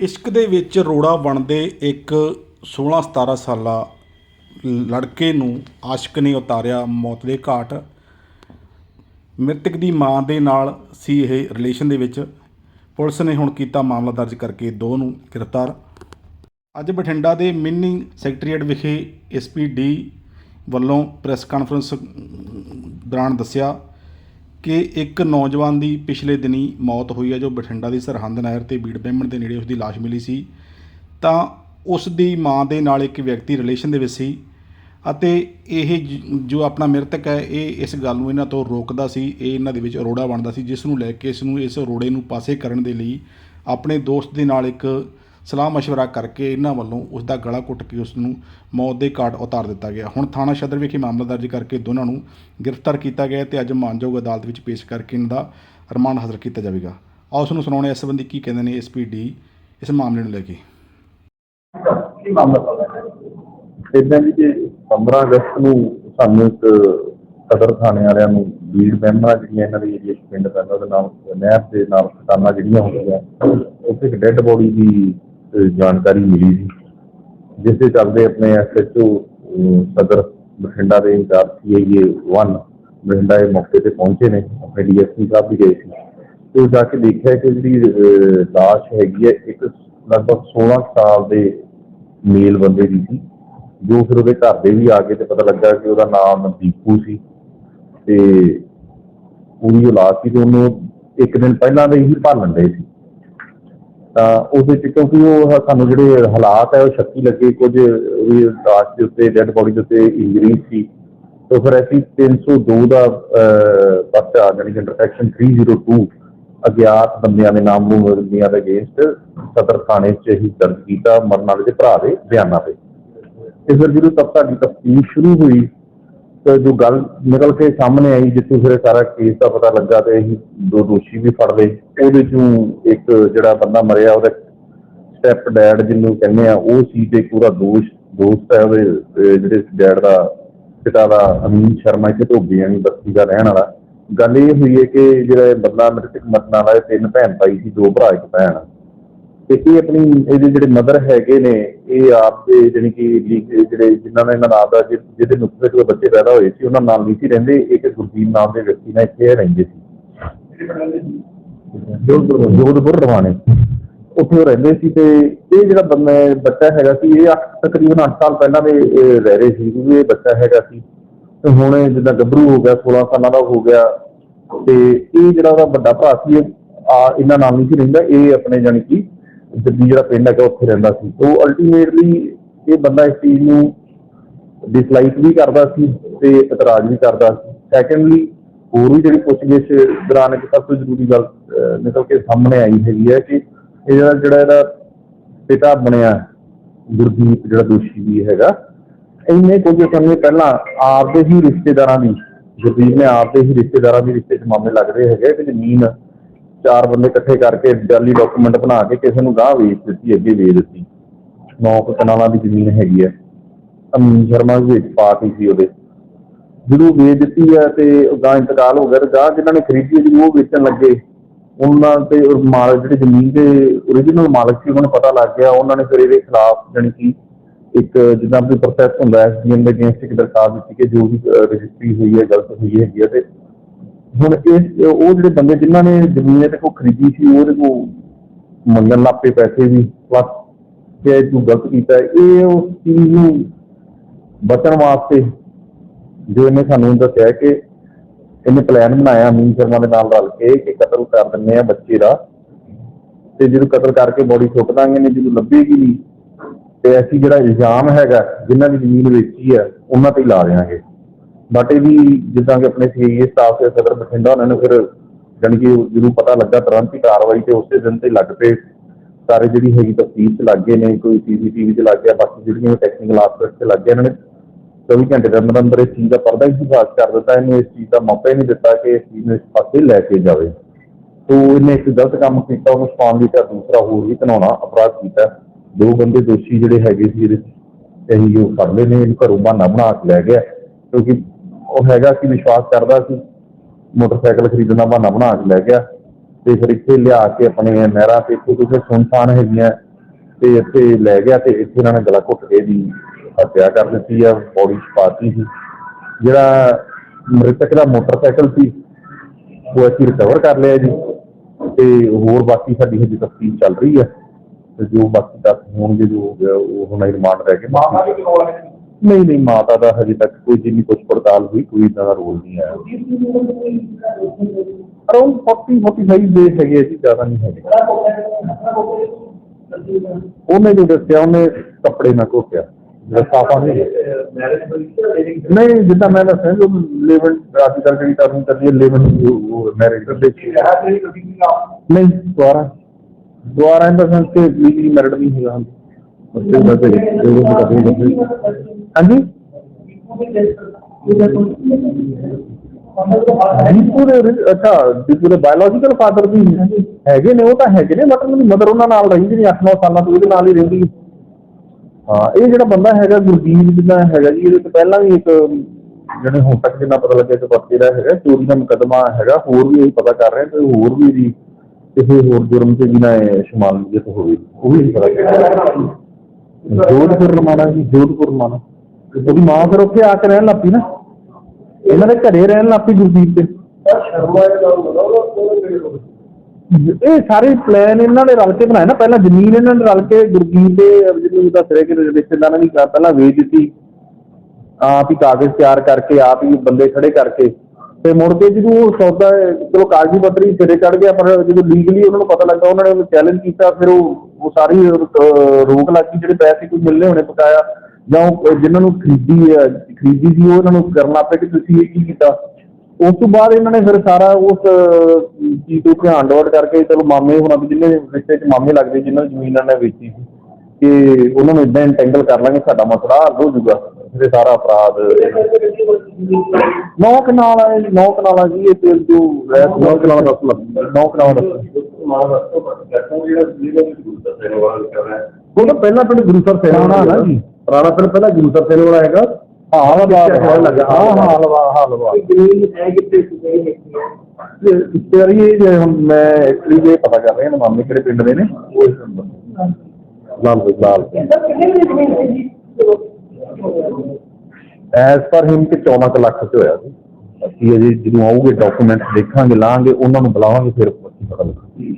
ਇਸ਼ਕ ਦੇ ਵਿੱਚ ਰੋੜਾ ਬਣਦੇ ਇੱਕ 16 17 ਸਾਲਾ ਲੜਕੇ ਨੂੰ ਆਸ਼ਕ ਨੇ ਉਤਾਰਿਆ ਮੌਤ ਦੇ ਘਾਟ। ਮ੍ਰਿਤਕ ਦੀ ਮਾਂ ਦੇ ਨਾਲ ਸੀ ਇਹ ਰਿਲੇਸ਼ਨ ਦੇ ਵਿੱਚ। ਪੁਲਿਸ ਨੇ ਹੁਣ ਕੀਤਾ ਮਾਮਲਾ ਦਰਜ ਕਰਕੇ ਦੋ ਨੂੰ ਗ੍ਰਿਫਤਾਰ। ਅੱਜ ਬਠਿੰਡਾ ਦੇ ਮਿੰਨੀ ਸੈਕਟਰੀਏਟ ਵਿਖੇ ਐਸਪੀਡੀ ਵੱਲੋਂ ਪ੍ਰੈਸ ਕਾਨਫਰੰਸ ਦੌਰਾਨ ਦੱਸਿਆ ਕਿ ਇੱਕ ਨੌਜਵਾਨ ਦੀ ਪਿਛਲੇ ਦਿਨੀ ਮੌਤ ਹੋਈ ਹੈ, ਜੋ ਬਠਿੰਡਾ ਦੀ ਸਰਹੰਦ ਨਹਿਰ ਤੇ ਬੀੜ ਬਹਿਮਣ ਦੇ ਨੇੜੇ ਉਸ ਦੀ ਲਾਸ਼ ਮਿਲੀ ਸੀ। ਤਾਂ ਉਸ ਦੀ ਮਾਂ ਦੇ ਨਾਲ ਇੱਕ ਵਿਅਕਤੀ ਰਿਲੇਸ਼ਨ ਦੇ ਵਿੱਚ ਸੀ ਅਤੇ ਇਹ ਜ- ਜੋ ਆਪਣਾ ਮ੍ਰਿਤਕ ਹੈ, ਇਹ ਇਸ ਗੱਲ ਨੂੰ ਇਹਨਾਂ ਤੋਂ ਰੋਕਦਾ ਸੀ, ਇਹ ਇਹਨਾਂ ਦੇ ਵਿੱਚ ਅਰੋੜਾ ਬਣਦਾ ਸੀ, ਜਿਸ ਨੂੰ ਲੈ ਕੇ ਇਸ ਨੂੰ ਇਸ ਰੋੜੇ ਨੂੰ ਪਾਸੇ ਕਰਨ ਦੇ ਲਈ ਆਪਣੇ ਦੋਸਤ ਦੇ ਨਾਲ ਇੱਕ ਸਲਾਹ مشورہ ਕਰਕੇ ਇਹਨਾਂ ਵੱਲੋਂ ਉਸ ਦਾ ਗਲਾ ਘੁੱਟ ਕੇ ਉਸ ਨੂੰ ਮੌਤ ਦੇ ਘਾਟ ਉਤਾਰ ਦਿੱਤਾ ਗਿਆ ਹੁਣ ਥਾਣਾ ਸਦਰ ਵਿਖੇ ਮਾਮਲਾ ਦਰਜ ਕਰਕੇ ਦੋਨਾਂ ਨੂੰ ਗ੍ਰਿਫਤਾਰ ਕੀਤਾ ਗਿਆ ਤੇ ਅੱਜ ਮਾਨਯੋਗ ਅਦਾਲਤ ਵਿੱਚ ਪੇਸ਼ ਕਰਕੇ ਇਹਨਾਂ ਦਾ ਰਿਮਾਂਡ ਹਾਸਲ ਕੀਤਾ ਜਾਵੇਗਾ ਆਓ ਉਸ ਨੂੰ ਸੁਣਾਉਣੇ ਇਸ ਸੰਬੰਧੀ ਕੀ ਕਹਿੰਦੇ ਨੇ ਐਸਪੀਡੀ ਇਸ ਮਾਮਲੇ ਨੂੰ ਲੈ ਕੇ ਕੀ ਮਾਮਲਾ ਚੱਲਦਾ ਹੈ ਇਦਾਂ ਜੀ ਕਿ 15 ਅਗਸਤ ਨੂੰ ਸਾਨੂੰ ਇੱਕ ਸਦਰ ਥਾਣੇ ਵਾਲਿਆਂ ਨੂੰ ਬੀੜ ਬਹਿਮਾ ਜਿਹੜੀਆਂ ਇਹਨਾਂ ਦੀ ਏਰੀਆ 'ਚ ਪਿੰਡ ਪੈਂਦਾ ਉਹਦੇ ਨਾਮ ਨਹਿਰ ਦੇ ਨਾਲ ਖਤਾਨਾ ਜਿਹੜੀਆਂ ਹੁੰਦੀਆਂ ਉੱਥੇ ਇੱਕ ਡੈੱਡ ਬੋਡੀ ਦੀ ਅਹ, ਜਾਣਕਾਰੀ ਮਿਲੀ ਸੀ ਜਿਸ ਦੇ ਚੱਲਦੇ ਆਪਣੇ ਐਸਐਚਓ ਸਦਰ ਬਠਿੰਡਾ ਦੇ ਇੰਚਾਰਜ ਸੀਆਈਏ 1 ਬਠਿੰਡਾ ਦੇ ਮੌਕੇ ਤੇ ਪਹੁੰਚੇ ਨੇ ਆਪਣੇ ਡੀਐਸਪੀ ਸਾਹਿਬ ਵੀ ਗਏ ਸੀ। ਤੇ ਉਹ ਜਾ ਕੇ ਦੇਖਿਆ ਕਿ ਜਿਹੜੀ ਅਹ, ਲਾਸ਼ ਹੈਗੀ ਹੈ ਇੱਕ ਲਗਭਗ 16 ਸਾਲ ਦੇ ਮੇਲ ਬੰਦੇ ਦੀ ਸੀ ਜੋ ਫਿਰ ਉਹਦੇ ਘਰ ਦੇ ਵੀ ਆ ਕੇ ਤੇ ਪਤਾ ਲੱਗਾ ਕਿ ਉਹਦਾ ਨਾਮ ਦੀਪੂ ਸੀ। ਤੇ ਉਹਦੀ ਜੋ ਲਾਸ਼ ਸੀ ਤੇ ਉਹਨੂੰ ਇੱਕ ਦਿਨ ਪਹਿਲਾਂ ਦੇ ਹੀ ਭਾਲਣ ਦੇ ਸੀ। ਤਾਂ ਉਹਦੇ ਚ ਕਿਉਂਕਿ ਉਹ ਸਾਨੂੰ ਜਿਹੜੇ ਹਾਲਾਤ ਹੈ ਉਹ ਸ਼ੱਕੀ ਲੱਗੇ। ਕੁਝ ਵੀ ਲਾਸ਼ ਦੇ ਉੱਤੇ ਡੈੱਡ ਬੋਡੀ ਦੇ ਉੱਤੇ ਇੰਜਰੀ ਸੀ। ਤਾਂ ਫਿਰ ਅਸੀਂ 302 ਦਾ ਅਹ, ਪਰਚਾ ਜਾਣੀ ਇੰਟਰਸੈਕਸ਼ਨ 302 ਅਗਿਆਤ ਬੰਦਿਆਂ ਦੇ ਨਾਮ ਨੂੰ ਬੰਦਿਆਂ ਦੇ ਅਗੇਂਸਟ ਸਦਰ ਥਾਣੇ 'ਚ ਹੀ ਦਰਜ ਕੀਤਾ ਮਰਨ ਵਾਲੇ ਦੇ ਭਰਾ ਦੇ ਬਿਆਨਾਂ ਤੇ। ਤੇ ਫਿਰ ਜਦੋਂ ਤੱਕ ਸਾਡੀ ਤਫਤੀਸ਼ ਸ਼ੁਰੂ ਹੋਈ ਤੇ ਜੋ ਗੱਲ ਨਿਕਲ ਕੇ ਸਾਹਮਣੇ ਆਈ ਜਿੱਥੇ ਫਿਰ ਸਾਰਾ ਕੇਸ ਦਾ ਪਤਾ ਲੱਗਾ ਤੇ ਅਸੀਂ ਦੋ ਦੋਸ਼ੀ ਵੀ ਫੜ ਲਏ। ਇਹਦੇ ਚੋਂ ਇੱਕ ਜਿਹੜਾ ਬੰਦਾ ਮਰਿਆ, ਉਹਦਾ ਸਟੈਪ ਡੈਡ ਜਿਹਨੂੰ ਕਹਿੰਦੇ ਆ, ਉਹ ਸੀ ਤੇ ਪੂਰਾ ਦੋਸ਼, ਦੋਸਤ ਹੈ ਉਹਦੇ ਜਿਹੜੇ ਡੈਡ ਦਾ ਪਿਤਾ ਦਾ ਅਮੀਨ ਸ਼ਰਮਾ ਇੱਥੇ ਧੋਬੀਆਂ ਦੀ ਬਸਤੀ ਦਾ ਰਹਿਣ ਵਾਲਾ। ਗੱਲ ਇਹ ਹੋਈ ਹੈ ਕਿ ਜਿਹੜਾ ਬੰਦਾ ਮ੍ਰਿਤਕ ਮਰਨ ਵਾਲਾ, ਇਹ ਤਿੰਨ ਭੈਣ ਭਾਈ ਸੀ, ਦੋ ਭਰਾ, ਇੱਕ ਭੈਣ। ਤੇ ਇਹ ਆਪਣੀ, ਇਹਦੇ ਜਿਹੜੇ ਮਦਰ ਹੈਗੇ ਨੇ, ਇਹ ਆਪ ਦੇ ਜਾਣੀ ਕਿ ਲੀ- ਜਿਹੜੇ ਜਿਨ੍ਹਾਂ ਦਾ ਇਹਨਾਂ ਦਾ ਦਾ ਜਿਹਦੇ ਨੁਕਸੇ ਤੋਂ ਬੱਚੇ ਪੈਦਾ ਹੋਏ ਸੀ, ਉਹਨਾਂ ਨਾਲ ਨਹੀਂ ਸੀ ਰਹਿੰਦੇ, ਇੱਕ ਗੁਰਦੀਪ ਨਾਮ ਦੇ ਵਿਅਕਤੀ ਨਾਲ ਇੱਥੇ ਰਹਿੰਦੇ ਸੀ। ਜੋਧਪੁਰ ਜੋਧਪੁਰ ਰਵਾਣੇ। ਉੱਥੇ ਉਹ ਰਹਿੰਦੇ ਸੀ ਤੇ ਇਹ ਜਿਹੜਾ ਬੰਦਾ ਬੱਚਾ ਹੈਗਾ ਸੀ, ਇਹ ਅੱਠ- ਤਕਰੀਬਨ 8 ਸਾਲ ਪਹਿਲਾਂ ਦੇ ਇਹ ਰਹਿ ਰਹੇ ਸੀ ਕਿਉਂਕਿ ਇਹ ਬੱਚਾ ਹੈਗਾ ਸੀ। ਤੇ ਹੁਣ ਇਹ ਜਿੱਦਾਂ ਗੱਭਰੂ ਹੋ ਗਿਆ 16 ਸਾਲਾਂ ਦਾ ਹੋ ਗਿਆ। ਤੇ ਇਹ ਜਿਹੜਾ ਉਹਦਾ ਵੱਡਾ ਭਰਾ ਸੀ ਆ ਇਹਨਾਂ ਨਾਲ ਨਹੀਂ ਸੀ ਰਹਿੰਦਾ, ਇਹ ਆਪਣੇ ਜਾਣੀ ਕਿ ਦਿੱਲੀ ਜਿਹੜਾ ਪਿੰਡ ਹੈਗਾ, ਉੱਥੇ ਰਹਿੰਦਾ ਸੀ। ਉਹ ਅਲਟੀਮੇਟਲੀ ਇਹ ਬੰਦਾ ਇਸ ਚੀਜ਼ ਨੂੰ ਡਿਸਲਾਈਕ ਵੀ ਕਰਦਾ ਸੀ ਤੇ ਇਤਰਾਜ਼ ਵੀ ਕਰਦਾ ਸੀ। ਸੈਕੰਡਲੀ ਹੋਰ ਵੀ ਜਿਹੜੀ ਪੁੱਛਗਿੱਛ ਦੌਰਾਨ ਇੱਕ ਸਭ ਤੋਂ ਜ਼ਰੂਰੀ ਗੱਲ ਨਿਕਲ ਕੇ ਸਾਹਮਣੇ ਆਈ ਹੈਗੀ ਹੈ ਕਿ ਇਹਦਾ ਜਿਹੜਾ ਇਹਦਾ ਪਿਤਾ ਬਣਿਆ ਗੁਰਦੀਪ ਜਿਹੜਾ ਦੋਸ਼ੀ ਵੀ ਹੈਗਾ ਇਹਨੇ ਕੁਝ ਸਮੇਂ ਪਹਿਲਾਂ ਆਪਦੇ ਹੀ ਰਿਸ਼ਤੇਦਾਰਾਂ ਦੀ, ਗੁਰਦੀਪ ਨੇ ਆਪਦੇ ਹੀ ਰਿਸ਼ਤੇਦਾਰਾਂ ਦੀ ਰਿਸ਼ਤੇ 'ਚ ਮਾਮਲੇ ਰਹੇ ਹੈਗੇ ਕਿ ਜ਼ਮੀਨ ਚਾਰ ਬੰਦੇ ਇਕੱਠੇ ਕਰਕੇ ਜਾਲੀ ਡਾਕੂਮੈਂਟ ਬਣਾ ਕੇ ਕਿਸੇ ਨੂੰ ਗਾਹ ਵੇਚ ਦਿੱਤੀ, ਅੱਗੇ ਵੇਚ ਦਿੱਤੀ। ਨੌ ਕੁ ਕਨਾਲਾਂ ਦੀ ਜ਼ਮੀਨ ਹੈਗੀ ਹੈ। ਅਮੀਨ ਸ਼ਰਮਾ ਵੀ ਵਿੱਚ ਪਾਰਟੀ ਸੀ ਉਹਦੇ। ਜਦੋਂ ਵੇਚ ਦਿੱਤੀ ਹੈ ਤੇ ਗਾਂ ਇੰਤਕਾਲ ਹੋ ਗਿਆ ਤੇ ਗਾਂ ਜਿਨ੍ਹਾਂ ਨੇ ਖਰੀਦੀ ਹੈ ਉਹ ਵੇਚਣ ਲੱਗੇ, ਉਹਨਾਂ ਤੇ ਮਾਲਕ ਜਿਹੜੇ ਜ਼ਮੀਨ ਦੇ origignal ਮਾਲਕ ਸੀ, ਉਹਨਾਂ ਨੂੰ ਪਤਾ ਲੱਗ ਗਿਆ, ਉਹਨਾਂ ਨੇ ਫਿਰ ਇਹਦੇ ਖਿਲਾਫ ਜਾਣੀ ਕਿ ਇੱਕ ਜਿੱਦਾਂ ਵੀ ਪ੍ਰੋਸੈਸ ਹੁੰਦਾ ਹੈ ਐਸਡੀਐਮ ਦੇ ਅਗੇਂਸਟ ਇੱਕ ਦਰਖਾਸਤ ਦਿੱਤੀ ਕਿ ਜੋ ਵੀ ਰਜਿਸਟਰੀ ਹੋਈ ਹੈ, ਗਲਤ ਹੋਈ ਹੈਗੀ ਹੈ ਤੇ ਹੁਣ ਇਹ, ਉਹ ਜਿਹੜੇ ਬੰਦੇ ਜਿਨ੍ਹਾਂ ਨੇ ਜ਼ਮੀਨ ਤੇ ਕੋ ਖਰੀਦੀ ਸੀ ਉਹਦੇ ਕੋ ਮੰਗਣ ਲੱਗ ਪਏ ਪੈਸੇ ਵੀ ਪਲੱਸ ਕਿ ਤੂੰ ਗਲਤ ਕੀਤਾ ਇਹ ਉਸ ਚੀਜ਼ ਨੂੰ ਬਚਣ ਵਾਸਤੇ ਜੋ ਇਹਨੇ ਸਾਨੂੰ ਦੱਸਿਆ ਕਿ ਇਹਨੇ ਪਲਾਨ ਬਣਾਇਆ ਅਮੀਨ ਸ਼ਰਮਾ ਦੇ ਨਾਲ ਰਲ ਕੇ ਕਿ ਕਤਲ ਕਰ ਦਿੰਦੇ ਆ ਬੱਚੇ ਦਾ। ਤੇ ਜਦੋਂ ਕਤਲ ਕਰਕੇ ਬੋਡੀ ਸੁੱਟ ਦਾਂਗੇ ਨੇ ਜਦੋਂ ਲੱਭੇਗੀ ਨਹੀਂ, ਤੇ ਅਸੀਂ ਜਿਹੜਾ ਇਲਜ਼ਾਮ ਹੈਗਾ, ਜਿਨ੍ਹਾਂ ਦੀ ਜ਼ਮੀਨ ਵੇਚੀ ਹੈ ਉਹਨਾਂ ਤੇ ਲਾ ਦੇਵਾਂਗੇ ਬਟ ਵੀ ਜਿੱਦਾਂ ਕਿ ਆਪਣੇ ਸੀਏ ਸਟਾਫ ਦੇ ਸਦਰ ਬਠਿੰਡਾ ਉਹਨਾਂ ਨੇ ਫਿਰ ਜਾਣੀ ਕਿ ਜਦੋਂ ਪਤਾ ਲੱਗਾ ਤੁਰੰਤ ਹੀ ਕਾਰਵਾਈ ਤੇ ਉਸੇ ਦਿਨ ਤੇ ਲੱਗ ਪਏ। ਸਾਰੇ ਜਿਹੜੀ ਹੈਗੀ ਤਫਤੀਸ਼ ਲੱਗ ਗਏ ਨੇ, ਕੋਈ ਸੀਸੀਟੀਵੀ ਚ ਲੱਗ ਗਿਆ, ਬਾਕੀ ਜਿਹੜੀਆਂ ਟੈਕਨੀਕਲ ਆਸਪੈਕਟ ਤੇ ਲੱਗ ਗਏ ਇਹਨਾਂ ਨੇ 24 ਘੰਟੇ ਦੇ ਅੰਦਰ ਅੰਦਰ ਇਸ ਚੀਜ਼ ਦਾ ਪਰਦਾ ਹੀ ਸਾਫ਼ ਕਰ ਦਿੱਤਾ, ਇਹਨੂੰ ਇਸ ਚੀਜ਼ ਦਾ ਮੌਕਾ ਹੀ ਨਹੀਂ ਦਿੱਤਾ ਕਿ ਇਸ ਚੀਜ਼ ਨੂੰ ਇਸ ਪਾਸੇ ਲੈ ਕੇ ਜਾਵੇ। ਤੋ ਇਹਨੇ ਇੱਕ ਗਲਤ ਕੰਮ ਕੀਤਾ, ਉਹਨੂੰ ਸਪਾਨ ਦੀ ਤਾਂ ਦੂਸਰਾ ਹੋਰ ਵੀ ਘਨਾਉਣਾ ਅਪਰਾਧ ਕੀਤਾ। ਦੋ ਬੰਦੇ ਦੋਸ਼ੀ ਜਿਹੜੇ ਹੈਗੇ ਸੀ, ਇਹਦੇ ਇਹੀ ਉਹ ਫੜ ਲਏ ਨੇ, ਇਹਨੂੰ ਘਰੋਂ ਬਹਾਨਾ ਬਣਾ ਕੇ ਲੈ ਗਿਆ। ਕਿਉਂਕਿ ਉਹ ਹੈਗਾ ਕਿ ਵਿਸ਼ਵਾਸ ਕਰਦਾ ਸੀ, ਮੋਟਰਸਾਈਕਲ ਖਰੀਦਣ ਦਾ ਬਹਾਨਾ ਬਣਾ ਕੇ ਲੈ ਗਿਆ। ਤੇ ਫਿਰ ਇੱਥੇ ਲਿਆ ਕੇ ਆਪਣੇ ਨਹਿਰਾਂ ਤੇ, ਇੱਥੇ ਕੁਝ ਸੁਨਸਾਨ ਹੈਗੀਆਂ, ਤੇ ਇੱਥੇ ਲੈ ਗਿਆ ਤੇ ਇੱਥੇ ਇਹਨਾਂ ਨੇ ਗਲਾ ਘੁੱਟ ਕੇ ਦੀ ਹੱਤਿਆ ਕਰ ਦਿੱਤੀ ਆ ਬੋਡੀ ਛਪਾਤੀ ਸੀ। ਜਿਹੜਾ ਮ੍ਰਿਤਕ ਦਾ ਮੋਟਰਸਾਈਕਲ ਸੀ ਉਹ ਅਸੀਂ ਰਿਕਵਰ ਕਰ ਲਿਆ ਜੀ। ਤੇ ਹੋਰ ਬਾਕੀ ਸਾਡੀ ਹਜੇ ਤਫਤੀਸ਼ ਚੱਲ ਰਹੀ ਹੈ ਤੇ ਜੋ ਬਾਕੀ ਤੱਕ ਹੋਣਗੇ ਜੋ ਹੋ ਗਿਆ ਉਹ ਹੁਣ ਰਿਮਾਂਡ ਰਹਿ ਗਏ ਮਾਤਾ ਦੀ ਨਹੀਂ। ਨਹੀਂ ਮਾਤਾ ਦਾ ਹਜੇ ਤੱਕ ਕੋਈ ਜਿੰਨੀ ਪੁੱਛ ਪੜਤਾਲ ਹੋਈ ਕੋਈ ਇਦਾਂ ਦਾ ਰੋਲ ਨਹੀਂ ਆਇਆ। ਅਰਾਊਂਡ 40 45 ਦੇ ਹੈਗੇ ਜੀ ਜ਼ਿਆਦਾ ਨਹੀਂ ਹੈਗੇ। ਉਹਨੇ ਜੋ ਦੱਸਿਆ ਉਹਨੇ ਕੱਪੜੇ ਨਾਲ ਘੋਟਿਆ ਸਾਫਾ ਨਹੀਂ ਨਹੀਂ ਜਿੱਦਾਂ ਮੈਂ ਦੱਸਿਆ ਜੋ ਲੇਵਨ ਅੱਜ ਕੱਲ੍ਹ ਜਿਹੜੀ ਟਰਮ ਕਰਦੀ ਹੈ ਲੇਵਨ ਮੈਰਿਜ ਦੇ ਨਹੀਂ ਦੁਆਰਾ ਦੁਆਰਾ ਇਹਦਾ ਸੰਸ ਤੇ ਲੀਗਲੀ ਮੈਰਿਡ ਨਹੀਂ ਹੈਗਾ ਹਾਂ ਦਾ ਜੋ ਬਤਾ ਦੇ ਹਾਂਜੀ? ਦੀਪੂ ਦੇ ਅੱਛਾ ਦੀਪੂ ਦੇ ਬਾਇਓਲੋਜੀਕਲ ਫਾਦਰ ਵੀ ਹੈਗੇ ਨੇ ਉਹ ਤਾਂ ਹੈਗੇ ਨੇ ਬਟ ਮੇਰੀ ਮਦਰ ਉਹਨਾਂ ਨਾਲ ਰਹਿੰਦੀ ਨਹੀਂ 8-9 ਸਾਲਾਂ ਤੋਂ ਇਹਦੇ ਨਾਲ ਹੀ ਰਹਿੰਦੀ ਹੈ। ਹਾਂ, ਇਹ ਜਿਹੜਾ ਬੰਦਾ ਹੈਗਾ ਗੁਰਦੀਪ ਜਿੱਦਾਂ ਹੈਗਾ ਜੀ, ਇਹਦੇ ਤੋਂ ਪਹਿਲਾਂ ਵੀ ਇੱਕ, ਜਿਹੜੇ ਹੁਣ ਤੱਕ ਜਿੰਨਾ ਪਤਾ ਲੱਗਿਆ ਕਿ ਬੱਚੇ ਦਾ ਹੈਗਾ, ਚੋਰੀ ਦਾ ਮੁਕੱਦਮਾ ਹੈਗਾ, ਹੋਰ ਵੀ ਅਸੀਂ ਪਤਾ ਕਰ ਰਹੇ ਹਾਂ ਤੇ ਹੋਰ ਵੀ ਜੀ ਕਿਸੇ ਹੋਰ ਜੁਰਮ ਤੇ ਵੀ ਨਾ ਸ਼ਮਾਲੀਅਤ ਹੋਵੇ, ਉਹ ਵੀ ਪਤਾ ਕਰ ਜੋਧਪੁਰ ਰਮਾਣਾ ਜੀ, ਜੋਧਪੁਰ ਰਮਾਣਾ ਉਹਦੀ ਮਾਂ ਫਿਰ ਉੱਥੇ ਆ ਕੇ ਰਹਿਣ ਲੱਗ ਪਈ ਨਾ? ਇਹਨਾਂ ਦੇ ਘਰੇ ਰਹਿਣ ਲੱਗ ਪਈ ਗੁਰਦੀਪ ਤੇ। ਇਹ ਇਹ ਸਾਰੇ ਪਲਾਨ ਇਹਨਾਂ ਨੇ ਰਲ ਕੇ ਬਣਾਏ ਨਾ। ਪਹਿਲਾਂ ਜ਼ਮੀਨ ਇਹਨਾਂ ਨੇ ਰਲ ਕੇ ਗੁਰਦੀਪ ਦੇ ਜਿਹਨੂੰ ਦੱਸ ਰਿਹਾ ਕਿ ਰਿਸ਼ਤੇਦਾਰਾਂ ਨੇ ਪਹਿਲਾਂ ਵੇਚ ਦਿੱਤੀ। ਆਪ ਹੀ ਕਾਗਜ਼ ਤਿਆਰ ਕਰਕੇ ਆਪ ਹੀ ਬੰਦੇ ਖੜੇ ਕਰਕੇ। ਤੇ ਮੁੜ ਕੇ ਜਦੋਂ ਉਹ ਸੌਦਾ ਚਲੋ ਕਾਗਜ਼ੀ ਪੱਤਰੀ ਸਿਰੇ ਚੜ ਗਿਆ ਪਰ ਜਦੋਂ ਲੀਗਲੀ ਉਹਨਾਂ ਨੂੰ ਪਤਾ ਲੱਗਾ ਉਹਨਾਂ ਨੇ ਉਹਨੂੰ ਚੈਲੰਜ ਕੀਤਾ ਫਿਰ ਉਹ ਉਹ ਸਾਰੀ ਅਹ, ਰੋਕ ਲੱਗੀ ਜਿਹੜੇ ਪੈਸੇ ਕੋਈ ਮਿਲਨੇ ਹੋਣੇ ਪਕਾਇਆ ਜਾਂ ਉਹ ਜਿਨ੍ਹਾਂ ਨੂੰ ਖਰੀਦੀ ਖਰੀਦੀ ਸੀ ਉਹ ਇਹਨਾਂ ਨੂੰ ਕਰਨਾ ਪਿਆ ਕਿ ਤੁਸੀਂ ਇਹ ਕੀ ਕੀਤਾ। ਉਸ ਤੋਂ ਬਾਅਦ ਇਹਨਾਂ ਨੇ ਫਿਰ ਸਾਰਾ ਉਸ ਚੀਜ਼ ਤੋਂ ਧਿਆਨ ਡਾਇਵਰਟ ਕਰਕੇ ਚਲੋ ਮਾਮੇ ਹੋਣਾ ਵੀ ਜਿੰਨੇ ਰਿਸ਼ਤੇ 'ਚ ਮਾਮੇ ਲੱਗਦੇ ਜਿਨ੍ਹਾਂ ਦੀ ਜ਼ਮੀਨ ਇਹਨਾਂ ਨੇ ਵੇਚੀ ਸੀ ਕਿ ਉਹਨਾਂ ਨੂੰ ਇਦਾਂ ਇੰਟੈਂਗਲ ਕਰ ਲਾਂਗੇ, ਸਾਡਾ ਮਸਲਾ ਹੱਲ ਹੋ ਜਾਊਗਾ ਫਿਰ ਸਾਰਾ ਅਪਰਾਧ ਨੌ ਕਨਾਲ ਨੌ ਕਨਾਲ ਜੀ, ਇਹ ਤੇਲ ਜੋ ਨੌ ਕਨਾਲ ਦਾ ਮਤਲਬ ਨੌ ਕਨਾਲ ਦਾ ਉਹ ਤਾਂ ਪਹਿਲਾਂ ਪਿੰਡ ਗੁਰੂਸਰ ਸੈਨ ਵਾਲਾ ਨਾ ਜੀ, ਪੁਰਾਣਾ ਪਿੰਡ ਪਹਿਲਾਂ ਗੁਰੂਸਰ ਸੈਨ ਵਾਲਾ ਹੈਗਾ। ਹਾਂ ਹਲਵਾ ਲੱਗਾ। ਹਾਂ ਹਾਂ ਹਲਵਾ ਹਲਵਾ ਇਸ ਵਾਰੀ ਇਹ ਜੇ ਮੈਂ ਐਕਚੁਅਲੀ ਜੇ ਪਤਾ ਕਰ ਰਿਹਾ ਨਾ ਮਾਮੇ ਕਿਹੜੇ ਪਿੰਡ ਦੇ ਨੇ। ਉਹ ਇਸ ਨੰਬਰ ਲਾਲ। ਲਾਲ ਐਸ ਪਰ ਹਿਮ ਕਿ 14 ਕੁ ਲੱਖ ਚ ਹੋਇਆ ਸੀ। ਅਸੀਂ ਅਜੇ ਜਦੋਂ ਆਉਗੇ ਡਾਕੂਮੈਂਟ ਦੇਖਾਂਗੇ ਲਾਂਗੇ ਉਹਨਾਂ ਨੂੰ ਬੁਲਾਵਾਂਗੇ ਫਿਰ ਪਤਾ ਲੱਗੂ।